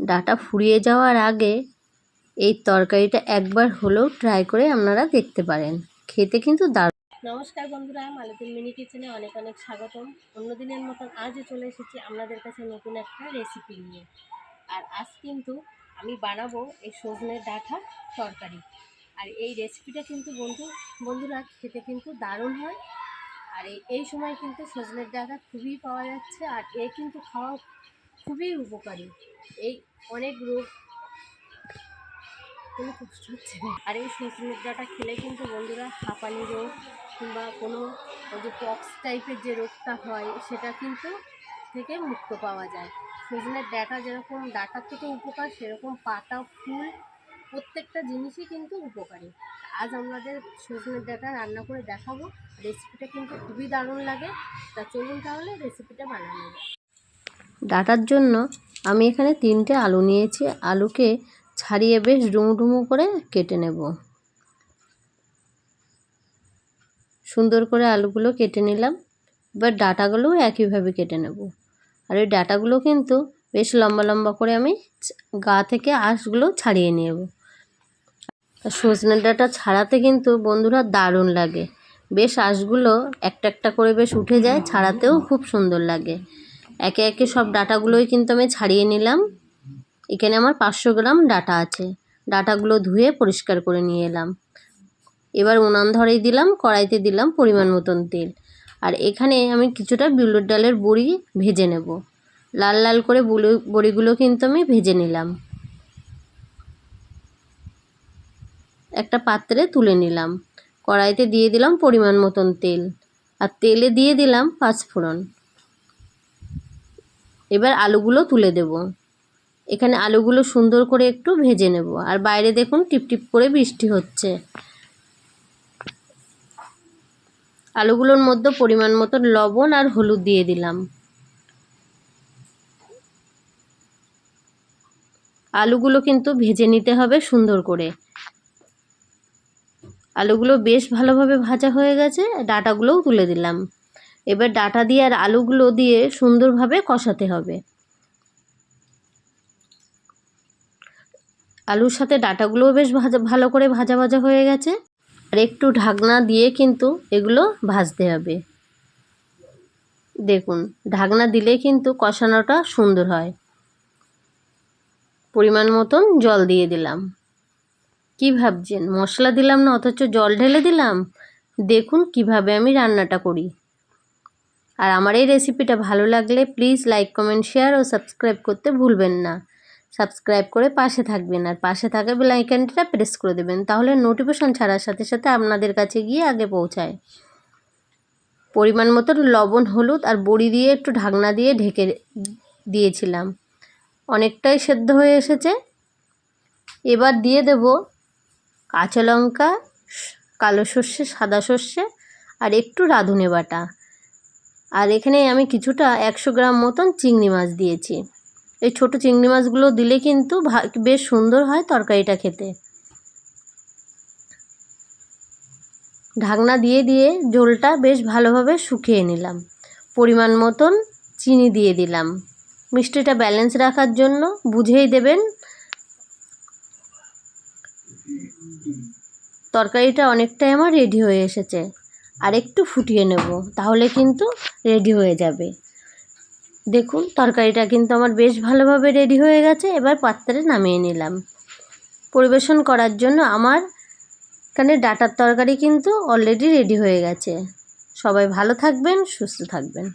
Data ফুরিয়ে যাওয়ার আগে এই তরকারিটা একবার হলেও ট্রাই করে আপনারা দেখতে পারেন। খেতে কিন্তু দারুণ। নমস্কার বন্ধুরা মালতীর মিনি কিচেনে অনেক অনেক স্বাগতম। অন্যদিনের মতন আজও চলে এসেছি আপনাদের কাছে নতুন একটা রেসিপি নিয়ে। আর আজ কিন্তু আমি বানাবো এই সজনের ডাঁটার তরকারি। আর এই রেসিপিটা কিন্তু বন্ধু, বন্ধুরা খেতে কিন্তু দারুণ হয়। আর এই এই সময় কিন্তু সজনের ডাঁটা খুবই পাওয়া যাচ্ছে। আর এ কিন্তু খাওয়া খুবই উপকারী। এই অনেক রোগ কোনো কষ্ট হচ্ছে না। আর এই ডাঁটা খেলে কিন্তু বন্ধুরা হাঁপানি রোগ কিংবা কোনো ওই যে পক্স টাইপের যে রোগটা হয়, সেটা কিন্তু থেকে মুক্ত পাওয়া যায়। সজনের ডাটা যেরকম, ডাঁটার থেকে উপকার সেরকম পাতা, ফুল, প্রত্যেকটা জিনিসই কিন্তু উপকারী। আজ আমাদের সজনের ডাটা রান্না করে দেখাবো। রেসিপিটা কিন্তু খুবই দারুণ লাগে। তা চলুন তাহলে রেসিপিটা বানানো যায় ডাটার জন্য আমি এখানে তিনটে আলু নিয়েছি। আলুকে ছাড়িয়ে বেশ ডুমু করে কেটে নেব। সুন্দর করে আলুগুলো কেটে নিলাম। এবার ডাটাগুলোও একইভাবে কেটে নেব। আর ওই ডাটাগুলো কিন্তু বেশ লম্বা লম্বা করে আমি গা থেকে আঁশগুলো ছাড়িয়ে নেব। সজনে ডাটা ছাড়াতে কিন্তু বন্ধুরা দারুণ লাগে। বেশ আঁশগুলো একটা একটা করে বেশ উঠে যায়, ছাড়াতেও খুব সুন্দর লাগে। একে একে সব ডাটাগুলোই কিন্তু আমি ছাড়িয়ে নিলাম। এখানে আমার পাঁচশো গ্রাম ডাটা আছে। ডাটাগুলো ধুয়ে পরিষ্কার করে নিয়ে এলাম। এবার উনান ধরেই দিলাম, কড়াইতে দিলাম পরিমাণ মতন তেল। আর এখানে আমি কিছুটা বিউলির ডালের বড়ি ভেজে নেব। লাল লাল করে বড়িগুলো কিন্তু আমি ভেজে নিলাম। একটা পাত্রে তুলে নিলাম। কড়াইতে দিয়ে দিলাম পরিমাণ মতন তেল। আর তেলে দিয়ে দিলাম পাঁচফোড়ন। এবার আলুগুলো তুলে দেব। এখানে আলুগুলো সুন্দর করে একটু ভেজে নেব। আর বাইরে দেখুন টিপটিপ করে বৃষ্টি হচ্ছে। আলুগুলোর মধ্যে পরিমাণ মতো লবণ আর হলুদ দিয়ে দিলাম। আলুগুলো কিন্তু ভেজে নিতে হবে সুন্দর করে। আলুগুলো বেশ ভালোভাবে ভাজা হয়ে গেছে। ডাটাগুলোও তুলে দিলাম। এবার ডাটা দিয়ে আর আলুগুলো দিয়ে সুন্দরভাবে কষাতে হবে। আলুর সাথে ডাটাগুলোও বেশ ভাজা, ভালো করে ভাজা ভাজা হয়ে গেছে। আর একটু ঢাকনা দিয়ে কিন্তু এগুলো ভাজতে হবে। দেখুন, ঢাকনা দিলে কিন্তু কষানোটা সুন্দর হয়। পরিমাণ মতন জল দিয়ে দিলাম। কি ভাবছেন? মশলা দিলাম না, অথচ জল ঢেলে দিলাম? দেখুন কীভাবে আমি রান্নাটা করি। আর আমার এই রেসিপিটা ভালো লাগলে প্লিজ লাইক কমেন্ট শেয়ার ও সাবস্ক্রাইব করতে ভুলবেন না। সাবস্ক্রাইব করে পাশে থাকবেন আর পাশে থাকা বেলাইকানটা প্রেস করে দেবেন, তাহলে নোটিফিকেশন ছাড়ার সাথে সাথে আপনাদের কাছে গিয়ে আগে পৌঁছায়। পরিমাণ মতো লবণ, হলুদ আর বড়ি দিয়ে একটু ঢাকনা দিয়ে ঢেকে দিয়েছিলাম। অনেকটাই সেদ্ধ হয়ে এসেছে। এবার দিয়ে দেব কাঁচা লঙ্কা, কালো সর্ষে, সাদা সর্ষে আর একটু রাঁধুনে বাটা। আর এখানে আমি কিছুটা একশো গ্রাম মতন চিংড়ি মাছ দিয়েছি। এই ছোটো চিংড়ি মাছগুলো দিলে কিন্তু বেশ সুন্দর হয় তরকারিটা খেতে। ঢাকনা দিয়ে দিয়ে ঝোলটা বেশ ভালোভাবে শুকিয়ে নিলাম। পরিমাণ মতন চিনি দিয়ে দিলাম। মিষ্টিটা ব্যালেন্স রাখার জন্য বুঝেই দেবেন। তরকারিটা অনেকটাই আমার রেডি হয়ে এসেছে। আর একটু ফুটিয়ে নেব, তাহলে কিন্তু রেডি হয়ে যাবে। দেখুন, তরকারিটা কিন্তু আমার বেশ ভালোভাবে রেডি হয়ে গেছে, এবার পাত্রে নামিয়ে নিলাম। পরিবেশন করার জন্য আমার এখানে ডাটার তরকারি কিন্তু অলরেডি রেডি হয়ে গেছে। সবাই ভালো থাকবেন, সুস্থ থাকবেন।